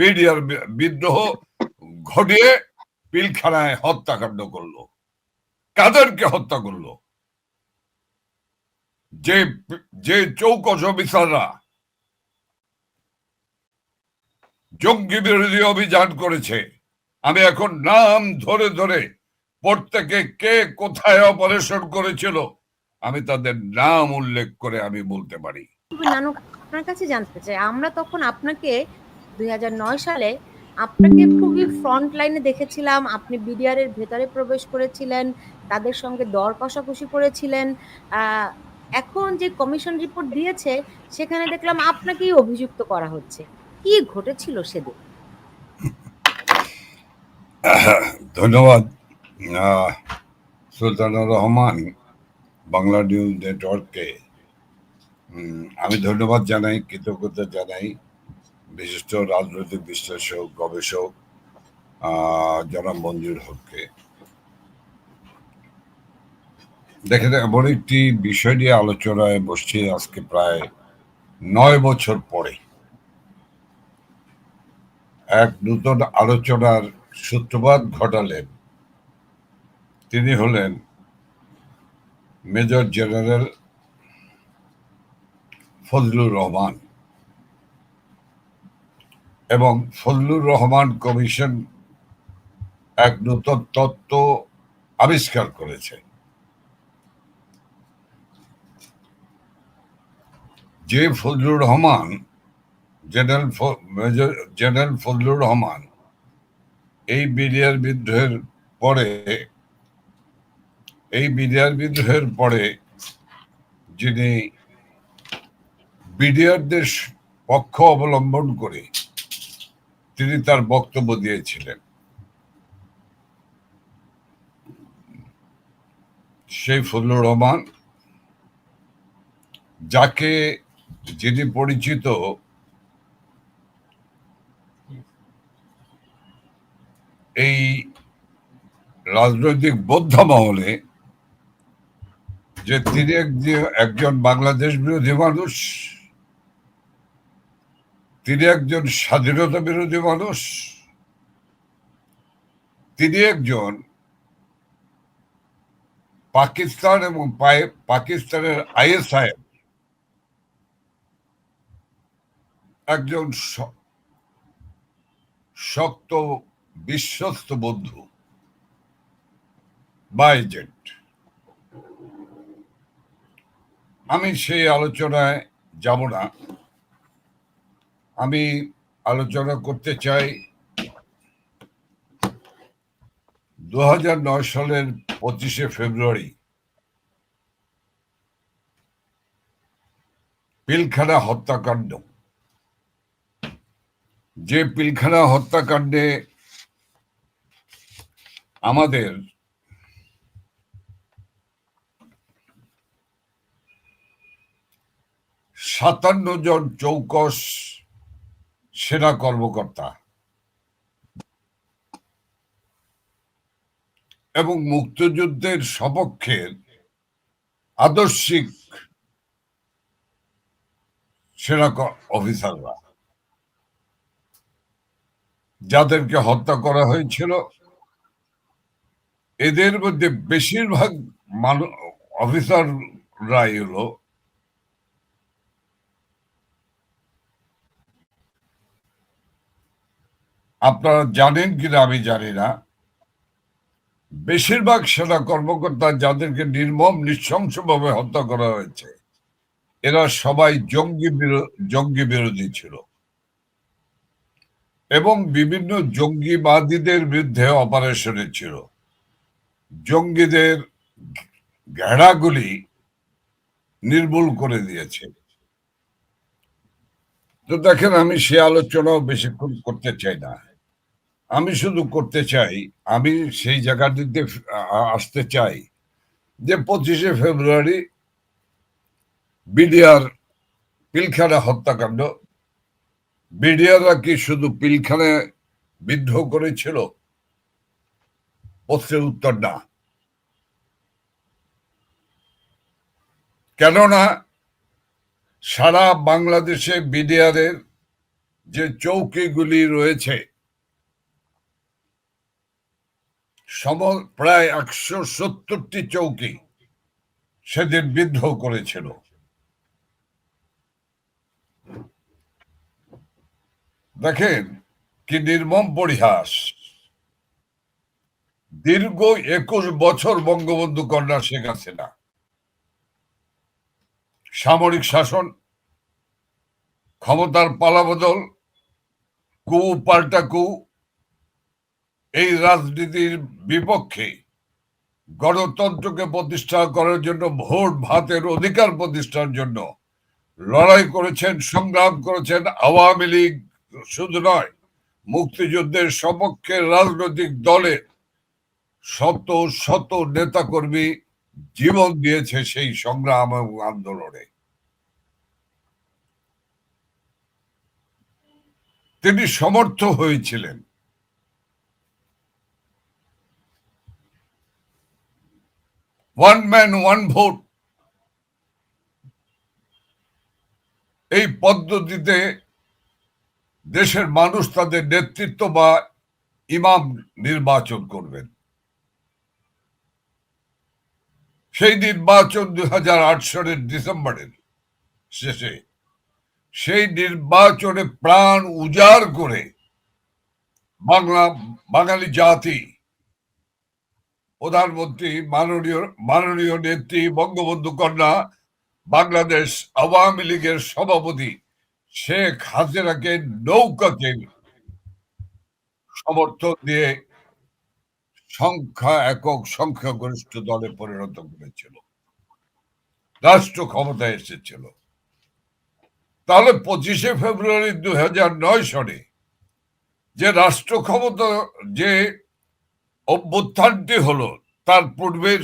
BDR বিদ্রোহ ঘটিয়ে পিলখানায় হত্যাকাণ্ড করল। কাদেরকে হত্যা করল? যে যে চৌকস অফিসাররা জঙ্গি বিরোধী অভিযান করেছে। আমি এখন নাম ধরে ধরে প্রত্যেকে কে কোথায় অপারেশন করেছিল, আমি তাদের নাম উল্লেখ করে আমি বলতে পারি। আপনার কাছে জানতে চাই, আমরা তখন আপনাকে দুই হাজার নয় সালে আপনাকে খুবই ফ্রন্ট লাইনে দেখেছিলাম। আপনি বিডিআর এর ভেতরে প্রবেশ করেছিলেন, তাদের সঙ্গে দর কষাকষি করেছিলেন। এখন যে কমিশন রিপোর্ট দিয়েছে, সেখানে দেখলাম আপনাকেই অভিযুক্ত করা হচ্ছে। কি ঘটেছিল সেদিন? ধন্যবাদ। সুলতানুর রহমান, বাংলা নিউজ নেটওয়ার্ককে। আমি ধন্যবাদ জানাই, কৃতজ্ঞতা জানাই। বিশিষ্ট রাজনৈতিক বিশ্লেষক, গবেষক জনাব মঞ্জুর হককে। দেখেন এমন একটি বিষয় নিয়ে আলোচনায় বসছি আজকে প্রায় নয় বছর পরে। এক নূতন আলোচনার সূত্রপাত ঘটালেন। তিনি হলেন মেজর জেনারেল ফজলুর রহমান। এবং ফজলুর রহমান কমিশন এক নতুন তত্ত্ব আবিষ্কার করেছে। যে Fazlur Rahman, general major, general Fazlur Rahman এই বিডিআর বিদ্রোহের পরে, এই বিডিআর বিদ্রোহের পরে যিনি বিডিআরদের পক্ষ অবলম্বন করে তিনি তার বক্তব্য দিয়েছিলেন। সেই ফজলুর রহমান, যাকে যিনি পরিচিত, এই রাজনৈতিক বৌদ্ধ মহলে, যে তিনি এক- একজন বাংলাদেশ বিরোধী মানুষ তিনি একজন স্বাধীনতা বিরোধী মানুষ। তিনি একজন পাকিস্তান এবং পাকিস্তানের আইএসআই একজন শক্ত, বিশ্বস্ত বন্ধু বা এজেন্ট। আমি সেই আলোচনায় যাব না। আমি আলোচনা করতে চাই দু সালের পঁচিশে ফেব্রুয়ারি। পিলখানা হত্যাকাণ্ড। যে পিলখানা হত্যাকাণ্ডে আমাদের সাতান্ন জন চৌকস সেনা কর্মকর্তা। এবং মুক্তিযুদ্ধের সপক্ষের আদর্শিক সেরা অফিসাররা, যাদেরকে হত্যা করা হয়েছিল, এদের মধ্যে বেশিরভাগ মানুষ অফিসাররাই হলো আপনারা জানেন কিনা আমি জানি না। বেশিরভাগ সেনা কর্মকর্তা যাদেরকে নির্মম, নৃশংসভাবে হত্যা করা হয়েছে, এরা সবাই জঙ্গি জঙ্গি বিরোধী ছিল। এবং বিভিন্ন জঙ্গিবাদীদের বিরুদ্ধে অপারেশনে ছিল। জঙ্গিদের ঘেরাগুলি নির্মূল করে দিয়েছে। তো দেখেন, আমি সে আলোচনাও বেশিক্ষণ করতে চাই না। আমি শুধু করতে চাই, আমি সেই জায়গাটিতে আসতে চাই যে পঁচিশে ফেব্রুয়ারি বিডিআর পিলখানা হত্যাকাণ্ড। বিডিআররা কি শুধু পিলখানায় বিদ্রোহ করেছিল? প্রশ্নের উত্তর না। কেননা সারা বাংলাদেশে বিডিআরের যে চৌকিগুলি রয়েছে সম প্রায় একশো সত্তরটি চৌকি সেদিন বিদ্রোহ করেছিল। দেখেন কি নির্মম পরিহাস। দীর্ঘ একুশ বছর বঙ্গবন্ধু কন্যা শেখ হাসিনা। সামরিক শাসন, ক্ষমতার পালাবদল, কু পাল্টা কু এই রাজনীতির বিপক্ষে গণতন্ত্রকে প্রতিষ্ঠা করার জন্য, ভোট ভাতের অধিকার প্রতিষ্ঠার জন্য লড়াই করেছেন, সংগ্রাম করেছেন আওয়ামী লীগ। শুধু নয়, মুক্তিযুদ্ধের সপক্ষে রাজনৈতিক দলের শত শত নেতাকর্মী জীবন দিয়েছে সেই সংগ্রাম এবং আন্দোলনে। তিনি সমর্থ হয়েছিলেন। ওয়ান ম্যান ওয়ান ভোট এই পদ্ধতিতে দেশের মানুষ তাদের নেতৃত্ব বা ইমাম নির্বাচন করবেন। সেই নির্বাচন দুই হাজার আট সালের ডিসেম্বরের শেষে সেই নির্বাচনে প্রাণ উজাড় করে বাংলা, বাঙালি জাতি প্রধানমন্ত্রী মাননীয় মাননীয় নেত্রী বঙ্গবন্ধু কন্যা, বাংলাদেশ আওয়ামী লীগের সভাপতি শেখ হাসিনাকে নৌকাকে সমর্থন দিয়ে সংখ্যা একক, সংখ্যাগরিষ্ঠ দলে পরিণত করেছিল। রাষ্ট্র ক্ষমতায় এসেছিল। তাহলে পঁচিশে ফেব্রুয়ারি দুই নয় সনে যে রাষ্ট্র ক্ষমতা, যে অভ্যুত্থানটি হলো, তার পূর্বের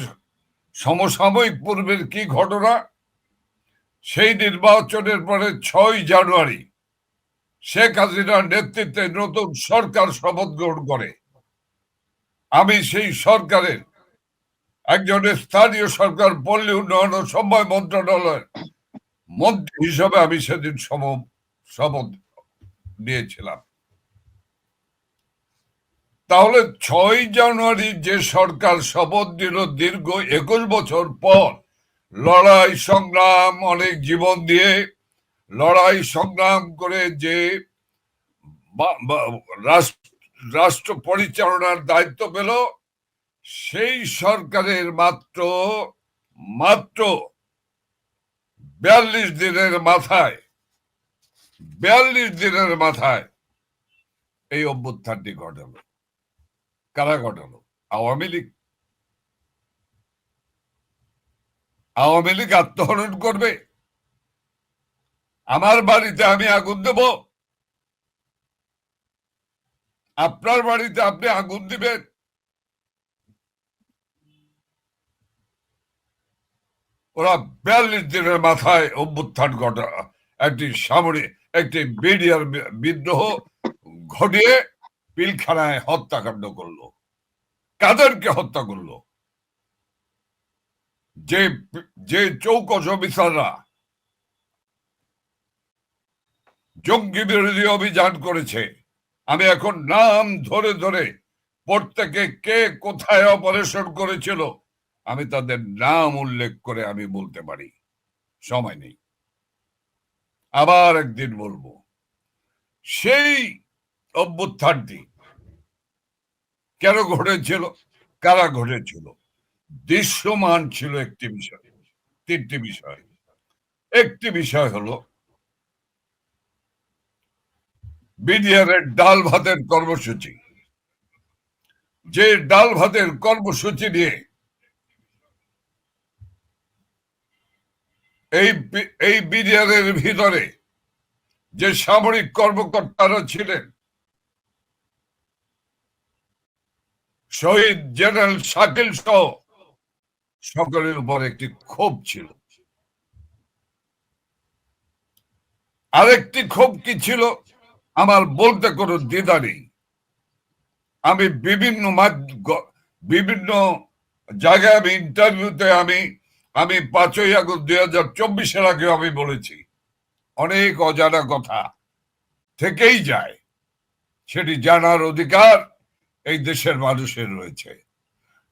সমসাময়িক পূর্বের কি ঘটনা? সেই নির্বাচনের পরে ছয় জানুয়ারি শেখ হাসিনার নেতৃত্বে নতুন সরকার শপথ গ্রহণ করে। আমি সেই সরকারের একজন স্থানীয় সরকার পল্লী উন্নয়ন ও সময় মন্ত্রণালয়ের মন্ত্রী হিসাবে আমি সেদিন শপথ নিয়েছিলাম। তাহলে ছয় জানুয়ারি যে সরকার শপথ দিল দীর্ঘ একুশ বছর পর, লড়াই সংগ্রাম, অনেক জীবন দিয়ে লড়াই সংগ্রাম করে যে রাষ্ট্র পরিচালনার দায়িত্ব পেল, সেই সরকারের মাত্র মাত্র বিয়াল্লিশ দিনের মাথায়, বিয়াল্লিশ দিনের মাথায় এই অভ্যুত্থানটি ঘটালো। কারা ঘটালো? আওয়ামী লীগ। আওয়ামী লীগ আত্মহরণ করবে। আমার বাড়িতে আমি আগুন দেব। আপনার বাড়িতে আপনি আগুন দিবেন। ওরা বিয়াল্লিশ দিনের মাথায় অভ্যুত্থান ঘটা একটি সামরিক একটি মিডিয়ার বিদ্রোহ ঘটিয়ে পিলখানায় হত্যাকাণ্ড করল। কাদেরকে হত্যা করল? যে যে চৌকস অফিসাররা জঙ্গি বিরোধী অভিযান করেছে, আমি এখন নাম ধরে ধরে প্রত্যেকে কে কোথায় অপারেশন করেছিল, আমি তাদের নাম উল্লেখ করে আমি বলতে পারি। সময় নেই। আবার একদিন বলব। সেই অভ্যুত্থানটি। কেন ঘটেছিল? কারা ঘটেছিল? দৃশ্যমান ছিল একটি বিষয়, তিনটি বিষয়। একটি বিষয় হলো বিডিআর এর ডাল ভাতের কর্মসূচি। যে ডাল ভাতের কর্মসূচি নিয়ে এই এই বিডিআর এর ভিতরে যে সামরিক কর্মকর্তারা ছিলেন শহীদ জেনারেল শাকিল সহ সকলের উপর একটি ক্ষোভ ছিল। আরেকটি ক্ষোভ কি ছিল? আমার বলতে কোনো দ্বিধা নেই। আমি বিভিন্ন বিভিন্ন জায়গায় আমি ইন্টারভিউতে আমি আমি পাঁচই আগস্ট দুই হাজার চব্বিশের আগে আমি বলেছি, অনেক অজানা কথা থেকেই যায়। সেটি জানার অধিকার এই দেশের মানুষের রয়েছে।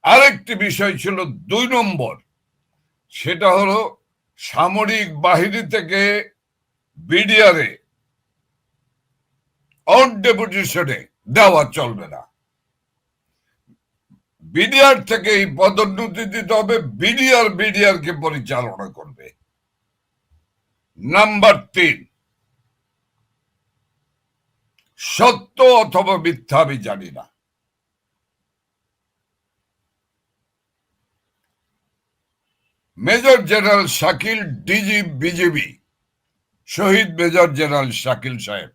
আরেকটি বিষয় ছিল দুই নম্বর, সেটা হলো সামরিক বাহিনী থেকে বিডিআরে অন ডেপুটেশনে দেওয়া চলবে না। বিডিআর থেকে এই পদোন্নতি দিতে হবে, বিডিআর বিডিআর কে পরিচালনা করবে। নাম্বার তিন, সত্য অথবা মিথ্যা আমি জানি না। Major general Shakil, DG BGB শহীদ মেজর জেনারেল শাকিল সাহেব।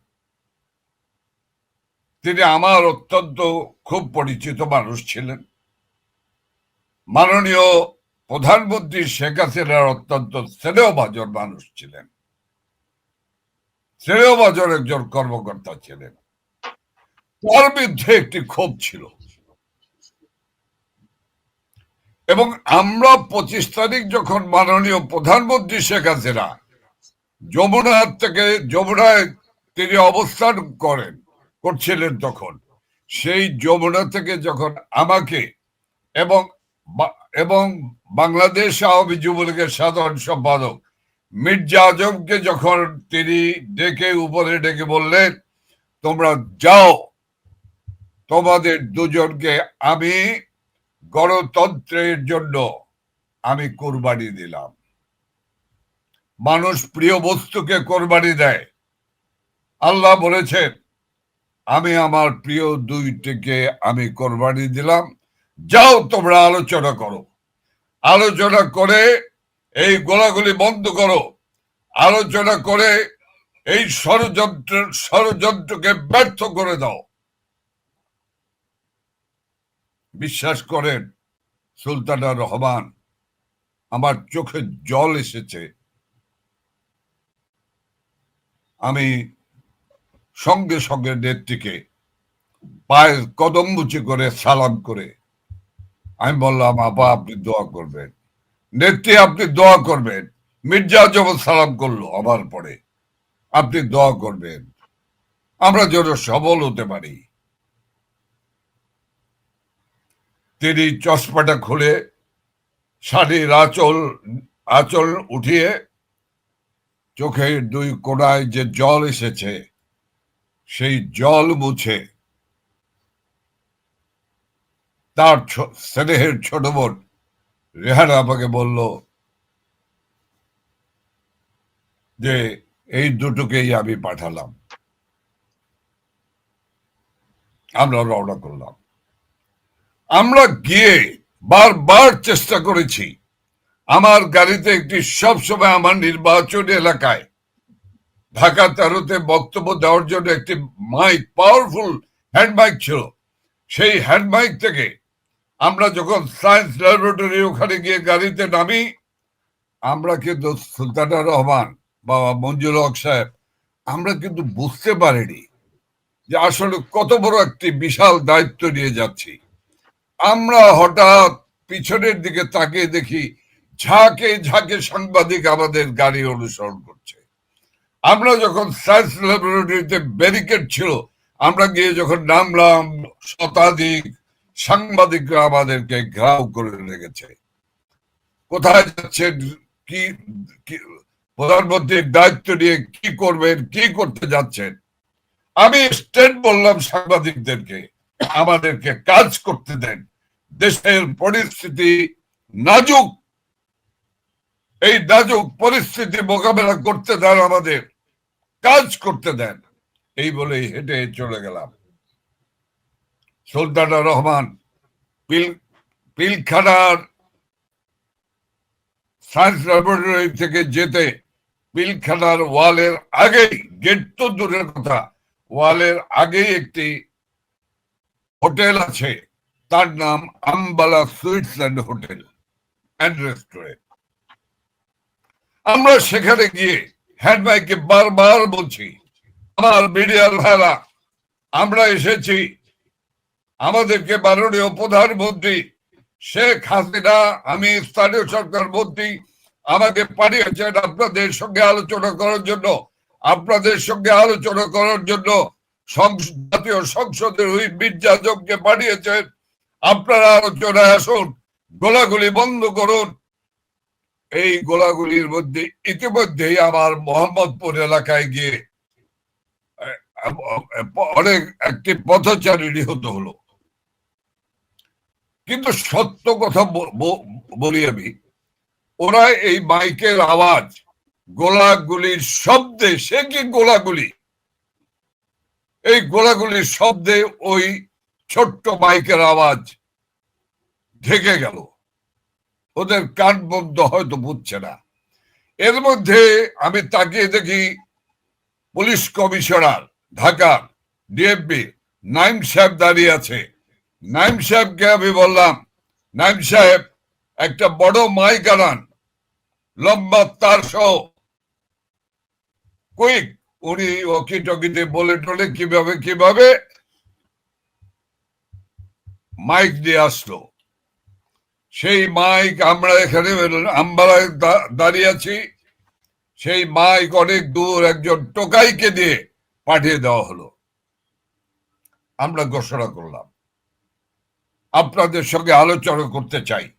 তিনি আমার অত্যন্ত খুব পরিচিত মানুষ ছিলেন। মাননীয় প্রধানমন্ত্রী শেখ হাসিনার অত্যন্ত স্নেহভাজন মানুষ ছিলেন। স্নেহভাজন একজন কর্মকর্তা ছিলেন। তার বিরুদ্ধে একটি ক্ষোভ ছিল। এবং আমরা পঁচিশ তারিখ যখন মাননীয় প্রধানমন্ত্রী শেখ হাসিনা যমুনার থেকে, যমুনায় তিনি অবস্থান করেন, করছিলেন তখন, সেই যমুনা থেকে যখন আমাকে এবং এবং বাংলাদেশ আওয়ামী যুবলীগের সাধারণ সম্পাদক মির্জা আজমকে যখন তিনি ডেকে, উপরে ডেকে বললেন, তোমরা যাও, তোমাদের দুজনকে আমি গণতন্ত্রের জন্য আমি কোরবানি দিলাম। মানুষ প্রিয় বস্তুকে কোরবানি দেয়। আল্লাহ বলেছেন, আমি আমার প্রিয় দুইটিকে আমি কোরবানি দিলাম। যাও তোমরা আলোচনা করো। আলোচনা করে এই গোলাগুলি বন্ধ করো। আলোচনা করে এই ষড়যন্ত্র ষড়যন্ত্রকে ব্যর্থ করে দাও। বিশ্বাস করেন, সুলতানা রহমান, আমার চোখে জল এসেছে। আমি সঙ্গে সঙ্গে নেত্রীকে পায়ের কদম মুচি করে সালাম করে, আমি বললাম, আপা, আপনি দোয়া করবেন। নেত্রী, আপনি দোয়া করবেন। মির্জা যখন সালাম করল আমার পরে, আপনি দোয়া করবেন। আমরা যেন সবল হতে পারি। তিনি চশমাটা খুলে শাড়ির আঁচল আঁচল উঠিয়ে চোখের দুই কোনায় যে জল এসেছে, সেই জল মুছে তার স্নেহের ছোট বোন রেহানা আমাকে বলল যে এই দুটোকেই আমি পাঠালাম। আমরা রওনা করলাম। আমরা গিয়ে বারবার চেষ্টা করেছি আমার গাড়িতে একটি সবসময় আমার নির্বাচন এলাকায় ঢাকা তেরোতে বক্তব্য দেওয়ার জন্য একটি মাইক পাওয়ারফুল হ্যান্ড মাইক ছিল। সেই হ্যান্ড মাইক থেকে আমরা যখন সায়েন্স ল্যাবরেটরি ওখানে গিয়ে গাড়িতে নামি, আমরা কিন্তু সুলতানা রহমান, বাবা মঞ্জুর হক সাহেব, আমরা কিন্তু বুঝতে পারিনি যে আসলে কত বড় একটি বিশাল দায়িত্ব নিয়ে যাচ্ছি। আমরা হঠাৎ পিছনের দিকে তাকিয়ে দেখি ঝাঁকে ঝাঁকে সাংবাদিক আমাদের গাড়ি অনুসরণ করছে। আমরা যখন সায়েন্স ল্যাবরেটরিতে ব্যারিকেড ছিল, আমরা গিয়ে যখন নামলাম, শতাধিক সাংবাদিকরা আমাদেরকে ঘেরাও করে রেখেছে। কোথায় যাচ্ছেন কি- প্রধানমন্ত্রীর দায়িত্ব নিয়ে কি করবেন, কি করতে যাচ্ছেন? আমি স্টেট বললাম সাংবাদিকদেরকে, আমাদেরকে কাজ করতে দেন। দেশের পরিস্থিতি নাজুক। এই নাজুক পরিস্থিতি মোকাবেলা করতে দেন আমাদের, কাজ করতে দেন। এই বলে হেঁটে চলে গেলাম। সুলতানা রহমান পিল, পিলখানার সায়েন্স ল্যাবরেটরি থেকে যেতে পিলখানার ওয়ালের আগেই, গেট তো দূরের কথা, ওয়ালের আগেই একটি হোটেল আছে। তার নাম Ambala sweets and hotel and restaurant আমরা সেখানে গিয়ে হ্যান্ড মাইকে বারবার বলছি, আমার মিডিয়ার ভাইরা আমরা এসেছি। আমাদেরকে মাননীয় প্রধানমন্ত্রী শেখ হাসিনা, আমি স্থানীয় সরকার মন্ত্রী, আমাকে পাঠিয়েছেন আপনাদের সঙ্গে আলোচনা করার জন্য। আপনাদের সঙ্গে আলোচনা করার জন্য জাতীয় সংসদের ওই মির্জা পাঠিয়েছেন। আপনারা আলোচনায় আসুন, গোলাগুলি বন্ধ করুন। এই গোলাগুলির মধ্যে ইতিমধ্যেই আমার মোহাম্মদপুর এলাকায় গিয়ে অনেক একটি পথচারী নিহত হলো। কিন্তু সত্য কথা বলি আমি, ওরা এই মাইকের আওয়াজ, গোলাগুলির শব্দে, সে কি গোলাগুলি? এই গোলাগুলির শব্দে ওই ছোট্ট মাইকের আওয়াজ ঢেকে গেল। ওদের কান বন্ধ হয়তো বুঝছে না। এর মধ্যে আমি তাকিয়ে দেখি police commissioner, Dhaka DFB Naim সাহেব দাঁড়িয়ে আছে। নাইম সাহেবকে আমি বললাম, নাইম সাহেব, একটা বড় মাইক আনান, লম্বা তার সহ। কুইক, উনি ওকি টকিতে বলে টলে কীভাবে কীভাবে মাইক দিয়ে আসলো। সেই মাইক আমরা এখানে আমবালায় দাঁড়িয়ে আছি। সেই মাইক অনেক দূর একজন টোকাইকে দিয়ে পাঠিয়ে দেওয়া হলো। আমরা ঘোষণা করলাম। আপনাদের সঙ্গে আলোচনা করতে চাই।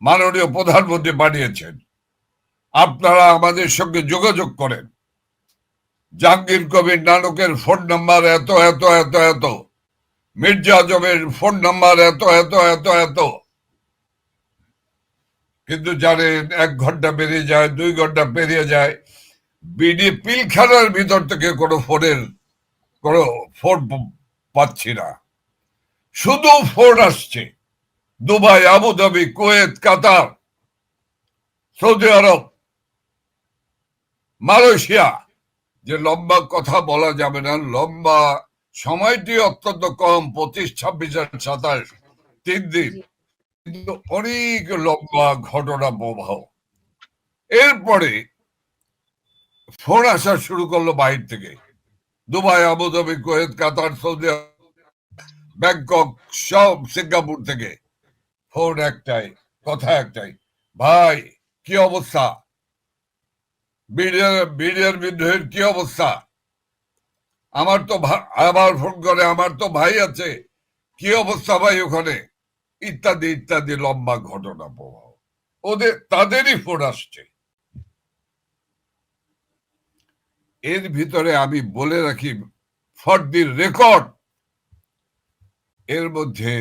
মাননীয় প্রধানমন্ত্রী পাঠিয়েছেন। আপনারা আমাদের সঙ্গে যোগাযোগ করেন। জাহাঙ্গীর কবির নানকের ফোন নাম্বার এত এত এত এত। মির্জা আজমের ফোন নাম্বার এত এত এত এত। কিন্তু জানেন এক ঘণ্টা পেরিয়ে যায়, দুই ঘণ্টা পেরিয়ে যায়। বিডি পিলখানার ভিতর থেকে কোনো ফোনের, কোনো ফোন পাচ্ছি না। শুধু ফোন আসছে। Dubai, Abu Dhabi, Kuwait, Qatar, Saudi Arab, Malaysia. যে লম্বা কথা বলা যাবে না, লম্বা সময়টি অত্যন্ত কম পঁচিশ ছাব্বিশ আর সাতাশ তিন দিন। কিন্তু অনেক লম্বা ঘটনা প্রবাহ। এরপরে ফোন আসা শুরু করল বাইরে থেকে। Dubai Abu Dhabi Kuwait Qatar Saudi Bangkok সব সিঙ্গাপুর থেকে। ফোন একটাই কথা একটাই ভাই কি অবস্থা? বিডিআর বিডিআর বিদ্রোহের কি অবস্থা? আমার তো আবার ফোন করে, আমার তো ভাই আছে। কি অবস্থা ভাই ওখানে? ইত্যাদি ইত্যাদি লম্বা ঘটনা প্রবাহ। ওদের, তাদেরই ফোন আসছে। এর ভিতরে আমি বলে রাখি, ফর দি রেকর্ড, এর মধ্যে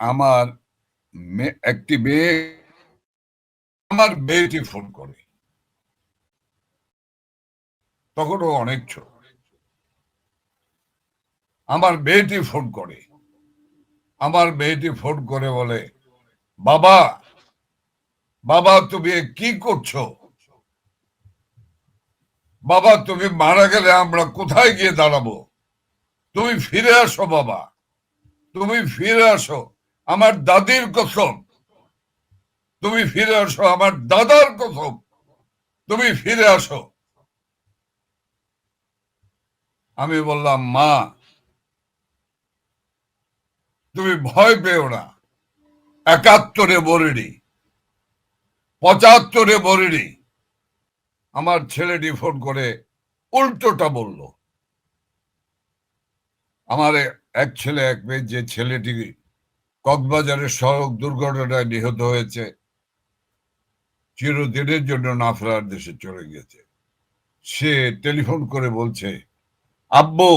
আমার একটি মেয়ে, আমার মেয়েটি ফোন করে। তখন ও অনেক ছোট। আমার মেয়েটি ফোন করে। আমার মেয়েটি ফোন করে বলে, বাবা বাবা, তুমি কি করছ? বাবা, তুমি মারা গেলে আমরা কোথায় গিয়ে দাঁড়াবো? তুমি ফিরে আসো, বাবা। তুমি ফিরে আসো, আমার দাদির কসম। তুমি ফিরে আসো, আমার দাদার কসম। তুমি ফিরে আসো। আমি বললাম, মা তুমি ভয় পেও না। একাত্তরে বলিনি। পঁচাত্তরে বলিনি। আমার ছেলেটি ফোন করে উল্টোটা বলল। আমার এক ছেলে, এক মেয়ে, যে ছেলেটি কক্সবাজারের সড়ক দুর্ঘটনায় নিহত হয়েছে, চিরদিনের জন্য না ফেরার দেশে চলে গেছে সে টেলিফোন করে বলছে, আব্বু,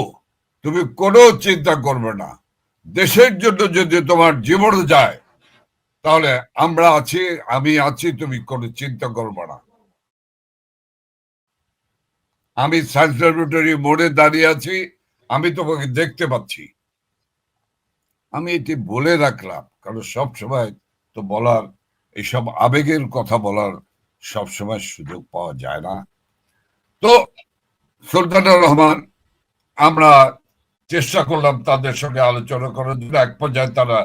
তুমি কোনো চিন্তা করবে না। দেশের জন্য যদি তোমার জীবন যায়, তাহলে আমরা আছি, আমি আছি, তুমি কোনো চিন্তা করবে না। আমি সায়েন্স ল্যাবরেটরি মোড়ে দাঁড়িয়ে আছি, আমি তোমাকে দেখতে পাচ্ছি। আমি এটি বলে রাখলাম, কারণ সব সময় তো বলার এইসব আবেগের কথা বলার সব সময় সুযোগ পাওয়া যায় না। তো, সুলতানুর রহমান, আমরা চেষ্টা করলাম তাদের সঙ্গে আলোচনা করার জন্য। এক পর্যায়ে তারা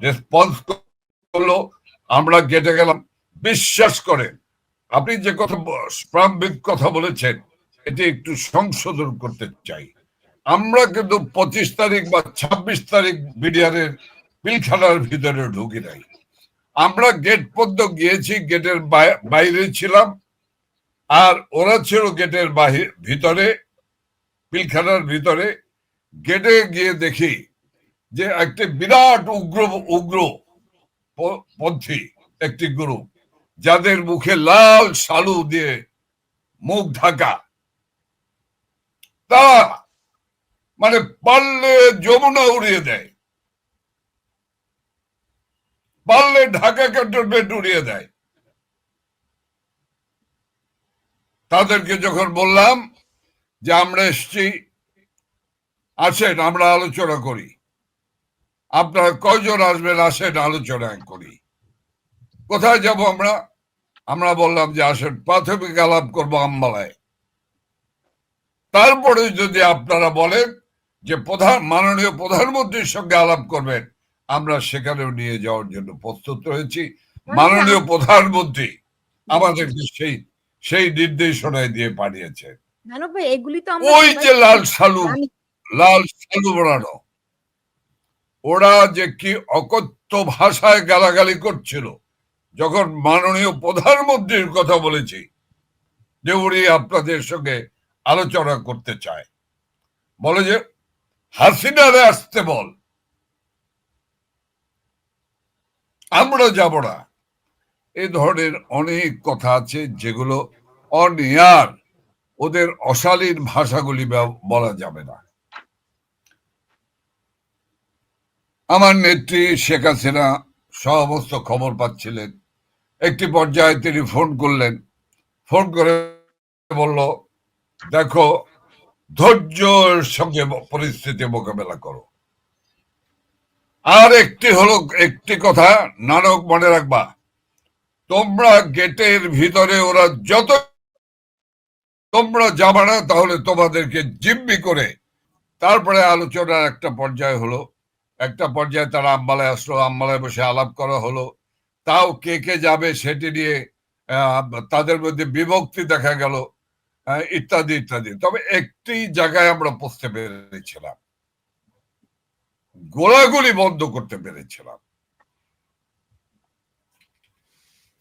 রেসপন্স করল, আমরা গেটে গেলাম। বিশ্বাস করেন, আপনি যে কথা প্রারম্ভিক কথা বলেছেন, এটি একটু সংশোধন করতে চাই। আমরা কিন্তু পঁচিশ তারিখ বা ছাব্বিশ তারিখ বিডিআরের পিলখানার ভিতরে ঢুকি নাই। আমরা গেট পর্যন্ত গিয়েছি গেটের বাইরে ছিলাম, আর ওরা ছিল গেটের বাহির ভিতরে, পিলখানার ভিতরে। গেটে গিয়ে দেখি যে একটি বিরাট উগ্র উগ্র পন্থী একটি গ্রুপ যাদের মুখে লাল সালু দিয়ে মুখ ঢাকা। তারা মানে পারলে যমুনা উড়িয়ে দেয়। পারলে ঢাকা ক্যান্টনমেন্ট উড়িয়ে দেয়। তাদেরকে যখন বললাম যে আমরা এসছি আসেন আমরা আলোচনা করি। আপনারা কয়জন আসবেন আসেন আলোচনা করি। কোথায় যাব আমরা? আমরা বললাম যে আসেন প্রাথমিক আলাপ করব আম্বালায় তারপরে যদি আপনারা বলেন যে প্রধান মাননীয় প্রধানমন্ত্রীর সঙ্গে আলাপ করবেন আমরা সেখানেও নিয়ে যাওয়ার জন্য প্রস্তুত রয়েছি। মাননীয় প্রধানমন্ত্রী আমাদেরকে সেই সেই নির্দেশনায় দিয়ে পাঠিয়েছে ওই যে লাল সালু। লাল সালু বানানো। ওরা যে কি অকথ্য ভাষায় গালাগালি করছিল, যখন মাননীয় প্রধানমন্ত্রীর কথা বলেছি, যে উনি আপনাদের সঙ্গে আলোচনা করতে চায়। বলে যে, হাসিনারে আসতে বল। আমরা যাব না। এ ধরনের অনেক কথা আছে যেগুলো অনিয়ার, ওদের অশালীন ভাষাগুলি বলা যাবে না। আমার নেত্রী শেখ হাসিনা সমস্ত খবর পাচ্ছিলেন। একটি পর্যায়ে তিনি ফোন করলেন। ফোন করে বলল, দেখো, ধৈর্যের সঙ্গে পরিস্থিতি মোকাবেলা করো। আর একটি হলো, একটি কথা নানক মনে রাখবা, তোমরা গেটের ভিতরে ওরা যত, তোমরা যাবা না, তাহলে তোমাদেরকে জিম্মি করে, তারপরে আলোচনার একটা পর্যায় হলো একটা পর্যায়ে তারা আম্বালায় আসলো, আম্বালায় বসে আলাপ করা হলো। তাও কে কে যাবে সেটি নিয়ে তাদের মধ্যে বিভক্তি দেখা গেল ইত্যাদি ইত্যাদি। তবে একটি জায়গায় আমরা পৌঁছতে পেরেছিলাম। গোলাগুলি বন্ধ করতে পেরেছিলাম।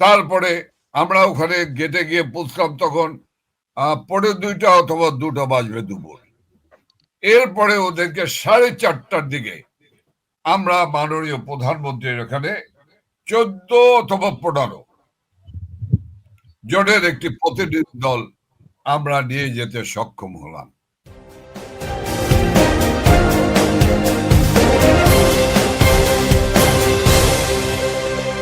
তারপরে আমরা ওখানে গেটে গিয়ে পৌঁছলাম তখন পরে দুইটা অথবা দুটো বাজবে দুপুর। এরপরে ওদেরকে সাড়ে চারটার দিকে আমরা মাননীয় প্রধানমন্ত্রীর এখানে চোদ্দ অথবা পনেরো জোটের একটি প্রতিনিধি দল আমরা নিয়ে যেতে সক্ষম হলাম।